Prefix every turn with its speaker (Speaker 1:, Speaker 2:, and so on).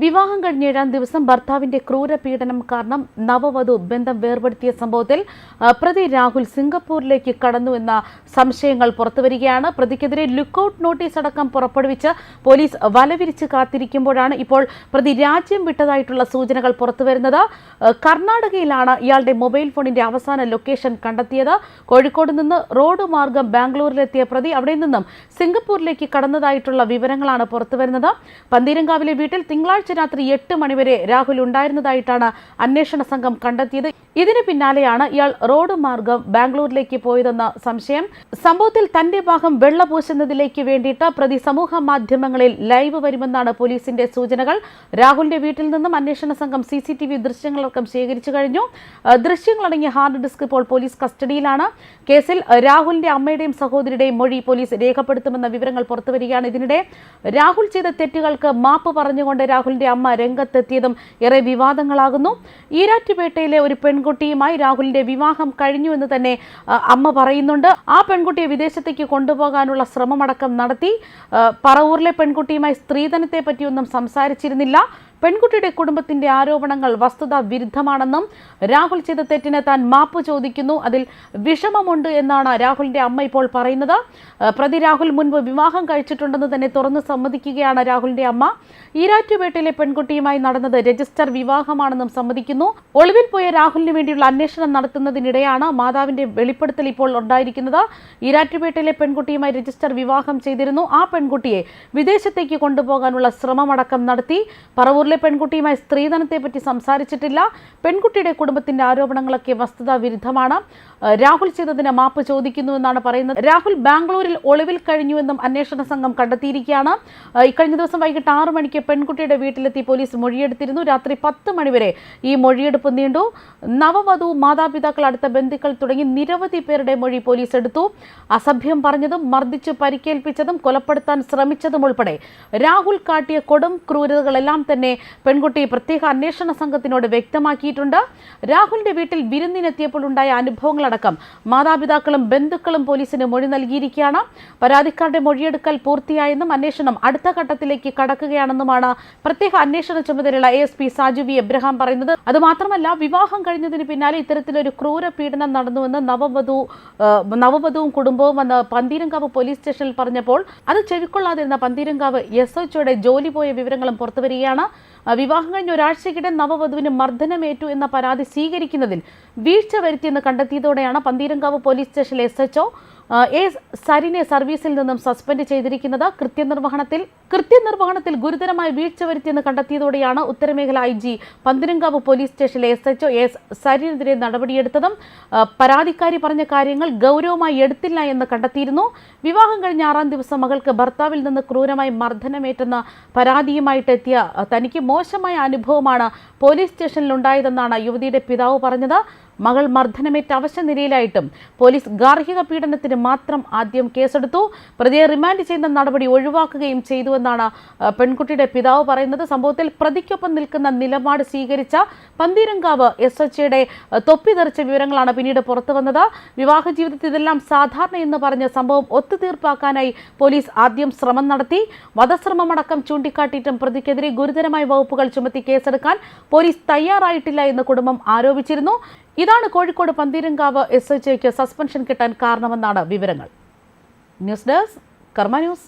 Speaker 1: വിവാഹം കഴിഞ്ഞ ഏഴാം ദിവസം ഭർത്താവിന്റെ ക്രൂരപീഡനം കാരണം നവവധു ബന്ധം വേർപെടുത്തിയ സംഭവത്തിൽ പ്രതി രാഹുൽ സിംഗപ്പൂരിലേക്ക് കടന്നു എന്ന സംശയങ്ങൾ പുറത്തുവരികയാണ്. പ്രതിക്കെതിരെ ലുക്കൌട്ട് നോട്ടീസ് അടക്കം പുറപ്പെടുവിച്ച് പോലീസ് വലവിരിച്ച് കാത്തിരിക്കുമ്പോഴാണ് ഇപ്പോൾ പ്രതി രാജ്യം വിട്ടതായിട്ടുള്ള സൂചനകൾ പുറത്തുവരുന്നത്. കർണാടകയിലാണ് ഇയാളുടെ മൊബൈൽ ഫോണിന്റെ അവസാന ലൊക്കേഷൻ കണ്ടെത്തിയത്. കോഴിക്കോട് നിന്ന് റോഡ് മാർഗം ബാംഗ്ലൂരിലെത്തിയ പ്രതി അവിടെ നിന്നും സിംഗപ്പൂരിലേക്ക് കടന്നതായിട്ടുള്ള വിവരങ്ങളാണ് പുറത്തുവരുന്നത്. പന്തീരങ്കാവിലെ വീട്ടിൽ തിങ്കളാഴ്ച രാത്രി എട്ട് മണിവരെ രാഹുൽ ഉണ്ടായിരുന്നതായിട്ടാണ് അന്വേഷണ സംഘം കണ്ടെത്തിയത്. ഇതിന് പിന്നാലെയാണ് ഇയാൾ റോഡ് മാർഗം ബാംഗ്ലൂരിലേക്ക് പോയതെന്ന സംശയം. സംഭവത്തിൽ തന്റെ ഭാഗം വെള്ളപൂശുന്നതിലേക്ക് വേണ്ടിയിട്ട് പ്രതി സമൂഹ മാധ്യമങ്ങളിൽ ലൈവ് വരുമെന്നാണ് പോലീസിന്റെ സൂചനകൾ. രാഹുലിന്റെ വീട്ടിൽ നിന്നും അന്വേഷണ സംഘം സി സി ടി വി ദൃശ്യങ്ങളടക്കം ശേഖരിച്ചു കഴിഞ്ഞു. ദൃശ്യങ്ങളടങ്ങിയ ഹാർഡ് ഡിസ്ക് ഇപ്പോൾ പോലീസ് കസ്റ്റഡിയിലാണ്. കേസിൽ രാഹുലിന്റെ അമ്മയുടെയും സഹോദരിയുടെയും മൊഴി പോലീസ് രേഖപ്പെടുത്തുമെന്ന വിവരങ്ങൾ പുറത്തുവരികയാണ് ഇതിനിടെ. രാഹുൽ ചെയ്ത തെറ്റുകൾക്ക് മാപ്പ് പറഞ്ഞുകൊണ്ട് രാഹുലിന്റെ അമ്മ രംഗത്തെത്തിയതും ഏറെ വിവാദങ്ങളാകുന്നു. ഈരാറ്റുപേട്ടയിലെ ഒരു പെൺകുട്ടിയുമായി രാഹുലിന്റെ വിവാഹം കഴിഞ്ഞു എന്ന് തന്നെ അമ്മ പറയുന്നുണ്ട്. ആ പെൺകുട്ടിയെ വിദേശത്തേക്ക് കൊണ്ടുപോകാനുള്ള ശ്രമമടക്കം നടത്തി. പറവൂരിലെ പെൺകുട്ടിയുമായി സ്ത്രീധനത്തെ പറ്റിയൊന്നും സംസാരിച്ചിരുന്നില്ല. പെൺകുട്ടിയുടെ കുടുംബത്തിന്റെ ആരോപണങ്ങൾ വസ്തുതാ വിരുദ്ധമാണെന്നും രാഹുൽ ചെയ്ത തെറ്റിന് താൻ മാപ്പ് ചോദിക്കുന്നു. അതിൽ വിഷമമുണ്ട് എന്നാണ് രാഹുലിന്റെ അമ്മ ഇപ്പോൾ പറയുന്നത്. പ്രതി രാഹുൽ മുൻപ് വിവാഹം കഴിച്ചിട്ടുണ്ടെന്ന് തന്നെ തുറന്ന് സമ്മതിക്കുകയാണ് രാഹുലിന്റെ അമ്മ. ഈരാറ്റുപേട്ടയിലെ പെൺകുട്ടിയുമായി നടന്നത് രജിസ്റ്റർ വിവാഹമാണെന്നും സമ്മതിക്കുന്നു. ഒളിവിൽ പോയ രാഹുലിന് വേണ്ടിയുള്ള അന്വേഷണം നടത്തുന്നതിനിടെയാണ് മാതാവിന്റെ വെളിപ്പെടുത്തൽ ഇപ്പോൾ ഉണ്ടായിരിക്കുന്നത്. ഈരാറ്റുപേട്ടയിലെ പെൺകുട്ടിയുമായി രജിസ്റ്റർ വിവാഹം ചെയ്തിരുന്നു. ആ പെൺകുട്ടിയെ വിദേശത്തേക്ക് കൊണ്ടുപോകാനുള്ള ശ്രമമടക്കം നടത്തി. പറവൂരിലെ പെൺകുട്ടിയുമായി സ്ത്രീധനത്തെ പറ്റി സംസാരിച്ചിട്ടില്ല. പെൺകുട്ടിയുടെ കുടുംബത്തിന്റെ ആരോപണങ്ങളൊക്കെ വസ്തുതാ വിരുദ്ധമാണ് രാഹുൽ ചെയ്തതിന് മാപ്പ് ചോദിക്കുന്നുവെന്നാണ് പറയുന്നത്. രാഹുൽ ബാംഗ്ലൂരിൽ ഒളിവിൽ കഴിഞ്ഞുവെന്നും അന്വേഷണ സംഘം കണ്ടെത്തിയിരിക്കുകയാണ്. ഇക്കഴിഞ്ഞ ദിവസം വൈകിട്ട് ആറ് മണിക്ക് പെൺകുട്ടിയുടെ വീട്ടിലെത്തി പോലീസ് മൊഴിയെടുത്തിരുന്നു. രാത്രി പത്ത് മണിവരെ ഈ മൊഴിയെടുപ്പ് നീണ്ടു. നവവധു മാതാപിതാക്കൾ അടുത്ത ബന്ധുക്കൾ തുടങ്ങി നിരവധി പേരുടെ മൊഴി പോലീസ് എടുത്തു. അസഭ്യം പറഞ്ഞതും മർദ്ദിച്ച് പരിക്കേൽപ്പിച്ചതും കൊലപ്പെടുത്താൻ ശ്രമിച്ചതും ഉൾപ്പെടെ രാഹുൽ കാട്ടിയ കൊടും ക്രൂരതകളെല്ലാം തന്നെ പെൺകുട്ടി പ്രത്യേക അന്വേഷണ സംഘത്തിനോട് വ്യക്തമാക്കിയിട്ടുണ്ട്. രാഹുലിന്റെ വീട്ടിൽ വിരുന്നിനെത്തിയപ്പോൾ ഉണ്ടായ അനുഭവങ്ങളടക്കം മാതാപിതാക്കളും ബന്ധുക്കളും പോലീസിന് മൊഴി നൽകിയിരിക്കുകയാണ്. പരാതിക്കാരുടെ മൊഴിയെടുക്കൽ പൂർത്തിയായെന്നും അന്വേഷണം അടുത്ത ഘട്ടത്തിലേക്ക് കടക്കുകയാണെന്നുമാണ് പ്രത്യേക അന്വേഷണ ചുമതലയുള്ള A S P Saju V Abraham പറയുന്നത്. അതുമാത്രമല്ല വിവാഹം കഴിഞ്ഞതിന് പിന്നാലെ ഇത്തരത്തിലൊരു ക്രൂര പീഡനം നടന്നുവെന്ന് നവവധു നവവധുവും കുടുംബവും വന്ന് പന്തീരങ്കാവ് പോലീസ് സ്റ്റേഷനിൽ പറഞ്ഞപ്പോൾ അത് ചെവിക്കൊള്ളാതിരുന്ന പന്തീരങ്കാവ് എസ് എച്ച്ഒയുടെ ജോലി പോയ വിവരങ്ങളും പുറത്തുവരികയാണ്. വിവാഹം കഴിഞ്ഞ ഒരാഴ്ചക്കിടെ നവവധുവിന് മർദ്ദനമേറ്റു എന്ന പരാതി സ്വീകരിക്കുന്നതിൽ വീഴ്ച വരുത്തിയെന്ന് കണ്ടെത്തിയതോടെയാണ് പന്തീരങ്കാവ് പോലീസ് സ്റ്റേഷനിലെ എസ് എച്ച്ഒ എ സരിനെ സർവീസിൽ നിന്നും സസ്പെൻഡ് ചെയ്തിരിക്കുന്നത് കൃത്യനിർവഹണത്തിൽ കൃത്യനിർവഹണത്തിൽ ഗുരുതരമായ വീഴ്ച വരുത്തിയെന്ന് കണ്ടെത്തിയതോടെയാണ് ഉത്തരമേഖല ഐ ജി പന്തിരങ്കാവ് പോലീസ് സ്റ്റേഷനിലെ എസ് എച്ച്ഒ എസ് സരിനെതിരെ നടപടിയെടുത്തതും പരാതിക്കാരി പറഞ്ഞ കാര്യങ്ങൾ ഗൗരവമായി എടുത്തില്ല എന്ന് കണ്ടെത്തിയിരുന്നു. വിവാഹം കഴിഞ്ഞ ആറാം ദിവസം മകൾക്ക് ഭർത്താവിൽ നിന്ന് ക്രൂരമായി മർദ്ദനമേറ്റെന്ന പരാതിയുമായിട്ടെത്തിയ എത്തിയ തനിക്ക് മോശമായ അനുഭവമാണ് പോലീസ് സ്റ്റേഷനിൽ ഉണ്ടായതെന്നാണ് യുവതിയുടെ പിതാവ് പറഞ്ഞത്. മകൾ മർദ്ദനമേറ്റ അവശ നിലയിലായിട്ടും പോലീസ് ഗാർഹിക പീഡനത്തിന് മാത്രം ആദ്യം കേസെടുത്തു. പ്രതിയെ റിമാൻഡ് ചെയ്യുന്ന നടപടി ഒഴിവാക്കുകയും ചെയ്തുവെന്നാണ് പെൺകുട്ടിയുടെ പിതാവ് പറയുന്നത്. സംഭവത്തിൽ പ്രതിക്കൊപ്പം നിൽക്കുന്ന നിലപാട് സ്വീകരിച്ച പന്തീരങ്കാവ് എസ് എച്ച്യുടെ തൊപ്പി തെറിച്ച വിവരങ്ങളാണ് പിന്നീട് പുറത്തു വന്നത്. വിവാഹ ജീവിതത്തിൽ ഇതെല്ലാം സാധാരണ എന്ന് പറഞ്ഞ സംഭവം ഒത്തുതീർപ്പാക്കാനായി പോലീസ് ആദ്യം ശ്രമം നടത്തി. വധശ്രമമടക്കം ചൂണ്ടിക്കാട്ടിയിട്ടും പ്രതിക്കെതിരെ ഗുരുതരമായ വകുപ്പുകൾ ചുമത്തി കേസെടുക്കാൻ പോലീസ് തയ്യാറായിട്ടില്ല എന്ന് കുടുംബം ആരോപിച്ചിരുന്നു. ഇതാണ് Kozhikode Pantheerankavu S H suspension കിട്ടാൻ കാരണമെന്നാണ് വിവരങ്ങൾ. News desk Karma news.